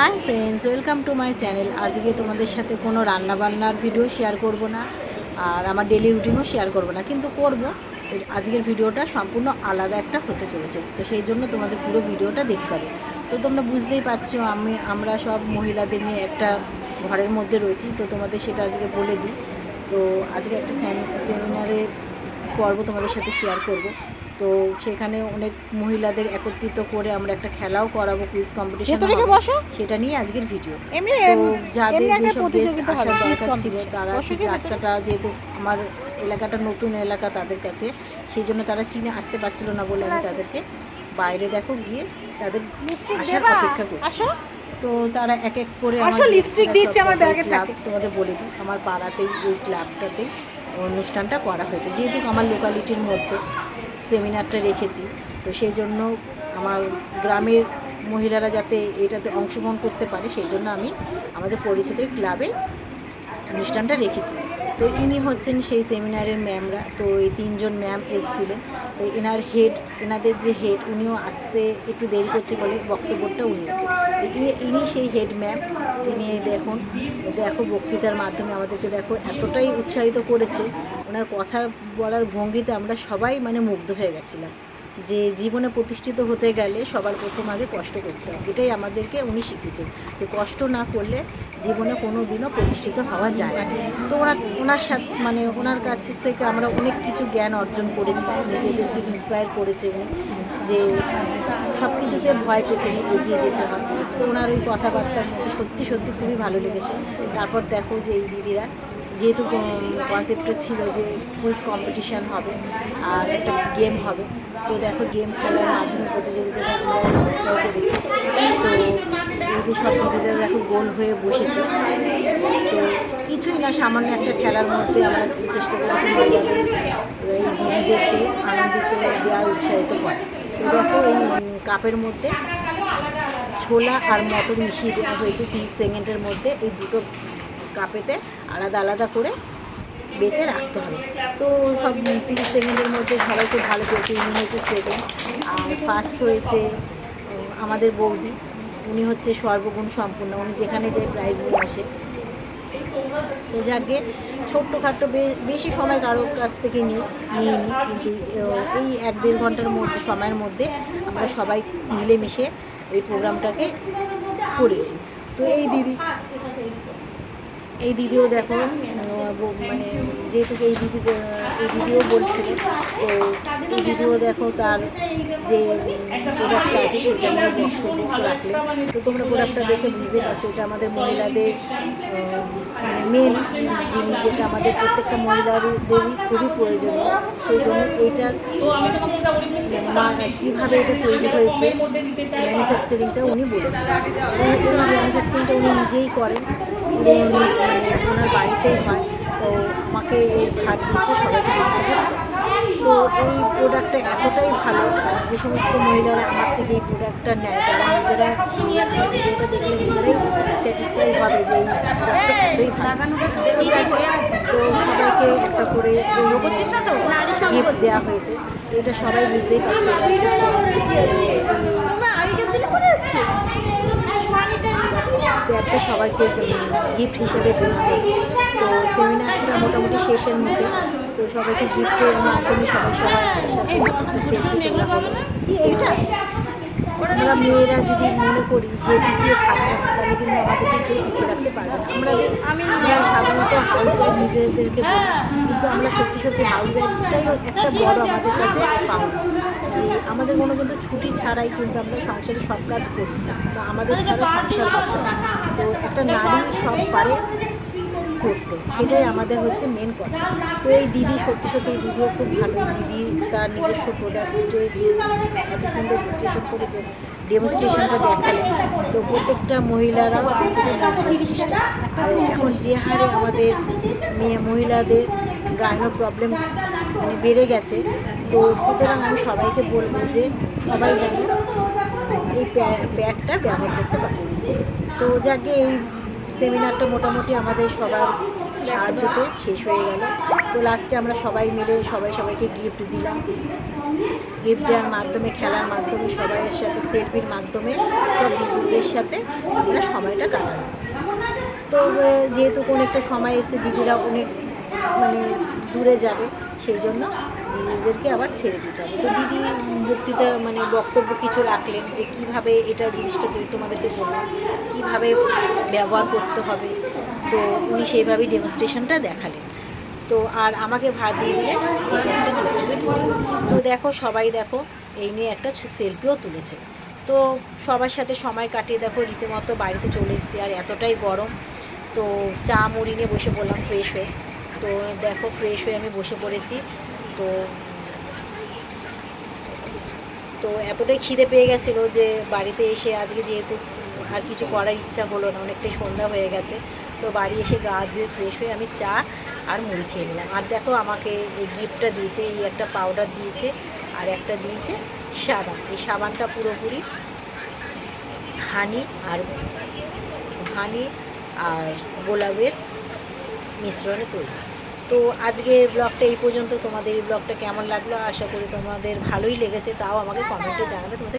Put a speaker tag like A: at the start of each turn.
A: Hi friends, welcome to my channel. আজকে তোমাদের সাথে কোনো রান্না বান্নার ভিডিও শেয়ার করব না, আর আমার ডেলি রুটিনও শেয়ার করব না, কিন্তু করব। আজকের ভিডিওটা সম্পূর্ণ আলাদা একটা হতে চলেছে, তো সেই জন্য তোমাদের পুরো ভিডিওটা দেখতে হবে। তো তোমরা বুঝতেই পারছ, আমি, আমরা সব মহিলাদের নিয়ে একটা ঘরের মধ্যে রয়েছি, তো তোমাদের সেটা আজকে বলে দিই। তো আজকে একটা সেমিনারে পর্ব তোমাদের সাথে শেয়ার করব। তো সেখানে অনেক মহিলাদের একত্রিত করে আমরা একটা খেলাও করাবো কুইজ কম্পিটিশন সেটা নিয়ে আজকের ভিডিও তো যাদের যেসব
B: প্রতিযোগিতা
A: আসার দরকার ছিল তারা? রাস্তাটা যেহেতু আমার এলাকাটা নতুন এলাকা তাদের কাছে সেই জন্য তারা চিনে আসতে পারছিল না বলে আমি তাদেরকে বাইরে দেখো গিয়ে তাদের আসার অপেক্ষা করছি। তো তারা এক এক করে
B: দিচ্ছে আমার ব্যাগে থাকে।
A: তোমাদের বলে দিই আমার পাড়াতেই এই ক্লাবটাতেই অনুষ্ঠানটা করা হয়েছে। যেহেতু আমার লোকালিটির মধ্যে সেমিনারটা রেখেছি। তো সেই জন্য আমার গ্রামের মহিলারা যাতে এটাতে অংশগ্রহণ করতে পারে, সেই জন্য আমি আমাদের পরিচিত ক্লাবে অনুষ্ঠানটা রেখেছি। তো ইনি হচ্ছেন সেই সেমিনারের ম্যামরা। তো এই তিনজন ম্যাম এসেছিলেন। তো এনার হেড, এনাদের যে হেড, উনিও আসতে একটু দেরি করছে বলে বক্তব্যটা উনি ইনি- সেই হেড ম্যাম যিনি দেখুন, দেখো বক্তৃতার মাধ্যমে আমাদেরকে দেখো এতটাই উৎসাহিত করেছে। ওনার কথা বলার ভঙ্গিতে আমরা সবাই মানে মুগ্ধ হয়ে গেছিলাম। যে জীবনে প্রতিষ্ঠিত হতে গেলে সবার প্রথম আগে কষ্ট করতে হবে এটাই আমাদেরকে উনি শিখিয়েছেন। যে কষ্ট না করলে জীবনে কোনো দিনও প্রতিষ্ঠিত হওয়া যায় তো ওনার ওনার সাথে মানে ওনার কাছ থেকে আমরা অনেক কিছু জ্ঞান অর্জন করেছি। নিজেদেরকে ইন্সপায়ার করেছে উনি যে সব কিছুতে ভয় পেতে এগিয়ে যেতে হবে। তো ওনার ওই কথাবার্তার মধ্যে সত্যি সত্যি খুবই ভালো লেগেছে। তারপর দেখো যে এই দিদিরা যেহেতু কনসেপ্টটা ছিল যে কুইজ কম্পিটিশান হবে আর একটা গেম হবে, তো দেখো গেম খেলার মাধ্যমে প্রতিযোগিতাটা আমরা করেছি, তো এই যে সব দিদিরা দেখো গোল হয়ে বসেছে। তো কিছুই না, সামান্য একটা খেলার মধ্যে আমরা চেষ্টা করেছি এই দিদিদেরকে আনন্দিত দেওয়ার উৎসাহিত করা। দেখো এই কাপের মধ্যে ছোলা আর মটর মিশিয়ে দেওয়া হয়েছে তিরিশ সেকেন্ডের মধ্যে। এই দুটো কাপেতে আলাদা আলাদা করে বেঁচে রাখতে হবে। তো সব তিরিশ সেকেন্ডের মধ্যে সবাই খুব ভালো ইনি হয়েছে সেকেন্ড আর ফার্স্ট হয়েছে আমাদের বৌদি। উনি হচ্ছে সর্বগুণ সম্পূর্ণ। উনি যেখানে যে প্রাইজ নিয়ে আসে। তো যাকে ছোট্টখাট্ট বেশি সময় কারোর কাছ থেকে নিই কিন্তু এই এক দেড় ঘণ্টার মধ্যে, সময়ের মধ্যে আমরা সবাই মিলেমিশে এই প্রোগ্রামটাকে করেছি। তো এই দিদি এই দিদিও দেখো। মানে যেহেতু এই দিদি এই দিদিও বলছিল, তো এই দিদিও দেখো তার যে প্রোডাক্টটা আছে সেটা নিয়ে বক্তব্য রাখলেন তো তোমরা প্রোডাক্টটা দেখে বুঝতে পারছ, এটা আমাদের মহিলাদের মানে মেন জিনিস, যেটা আমাদের প্রত্যেকটা মহিলাদেরই খুবই প্রয়োজনীয়। সেই জন্য এইটার মানে কীভাবে এটা তৈরি হয়েছে ম্যানুফ্যাকচারিংটা উনি বলেছেন। ম্যানুফ্যাকচারিংটা উনি নিজেই করেন মানে ওনার বাড়িতেই হয়। তো আমাকে এই ভাত দিয়েছে সবাইকে ডিস্ট্রিবিউট তো এই প্রোডাক্টটা এতটাই ভালো যে সমস্ত মহিলারা আমার থেকে এই প্রোডাক্টটা নেয় তারা নিজেরা ভিডিওটা দেখলে নিজেরাই স্যাটিসফাই হবে যে এই তো সবাইকে একটা করে করছিস না তো? গিফট দেওয়া হয়েছে। এটা সবাই বুঝতেই পারছে। ব্যাগটা সবাইকে গিফট হিসেবে হয়। তো সেমিনারটা মোটামুটি শেষের মুখে তো সবাইকে গিফটের মাধ্যমে সবাই এইটা আমরা মেয়েরা যদি মনে করি যে পিছিয়ে থাকব, তাহলে কিন্তু আমাদেরকে পিছিয়ে রাখতে পারবে আমরা সাধারণত হাউস ওয়াইফ নিজেদেরকে কিন্তু আমরা সত্যি সত্যি হাউস ওয়াইফটাই একটা বড় আমাদের কাছে যে আমাদের কোনো কিন্তু ছুটি ছাড়াই কিন্তু আমরা সংসারে সব কাজ করি তো আমাদের ছাড়া সংসার করছে না। তো একটা নারী সব পারে করতে। সেটাই আমাদের হচ্ছে মেন কথা। তো এই দিদি, সত্যি সত্যি এই দিদিও খুব ভালো। দিদি তার নিজস্ব প্রোডাক্টে এত সুন্দর বিশ্লেষণ করেছে ডেমনস্ট্রেশনটা দেখালেন তো প্রত্যেকটা মহিলারা এখন যে হারে আমাদের মেয়ে মহিলাদের গাইনো প্রবলেম মানে বেড়ে গেছে, তো সুতরাং আমি সবাইকে বলব যে সবাই যেন এই প্যা- প্যাডটা ব্যবহার করতে পারে। তো যাকে এই সেমিনারটা মোটামুটি আমাদের সবার সাহায্যতে শেষ হয়ে গেল। তো লাস্টে আমরা সবাই মিলে সবাই সবাইকে গিফট দিলাম। গিফট দেওয়ার মাধ্যমে, খেলার মাধ্যমে সবাইয়ের সাথে সেলফির মাধ্যমে, সব দিদিদের সাথে আমরা সময়টা কাটাবো তো যেহেতু কোনো একটা সময় এসে দিদিরা অনেক মানে দূরে যাবে, সেই জন্য দিদিদেরকে আবার ছেড়ে দিতে হবে। তো দিদি বক্তৃতা মানে বক্তব্য কিছু রাখলেন যে কীভাবে এটা জিনিসটা তুই তোমাদেরকে বললাম কীভাবে ব্যবহার করতে হবে? তো উনি সেইভাবেই ডেমনস্ট্রেশনটা দেখালেন। তো আর আমাকে ভাত দিয়ে দিলেন তো দেখো, সবাই দেখো, এই নিয়ে একটা সেলফিও তুলেছে। তো সবার সাথে সময় কাটিয়ে দেখো, রীতিমতো বাড়িতে চলে এসেছি, আর এতটাই গরম। তো চা মুড়ি নিয়ে বসে বললাম ফ্রেশ হয়ে। তো দেখো ফ্রেশ হয়ে আমি বসে পড়েছি। তো তো এতটাই খিদে পেয়ে গেছিল যে বাড়িতে এসে আজকে যেহেতু আর কিছু করার ইচ্ছা হলো না, অনেকটাই সন্ধ্যা হয়ে গেছে। তো বাড়ি এসে গা ধুয়ে ফ্রেশ হয়ে আমি চা আর মুড়ি খেয়ে নিলাম। আর দেখো আমাকে এই গিফটটা দিয়েছে, এই একটা পাউডার দিয়েছে আর একটা দিয়েছে সাবান। এই সাবানটা পুরোপুরি হানি আর হানি আর গোলাপের মিশ্রণে তৈরি। তো আজকে ব্লগটা এই পর্যন্ত। তোমাদের এই ব্লগটা কেমন লাগল? আশা করি তোমাদের ভালোই লেগেছে, তাও আমাকে কমেন্টে জানাবে। তোমাদের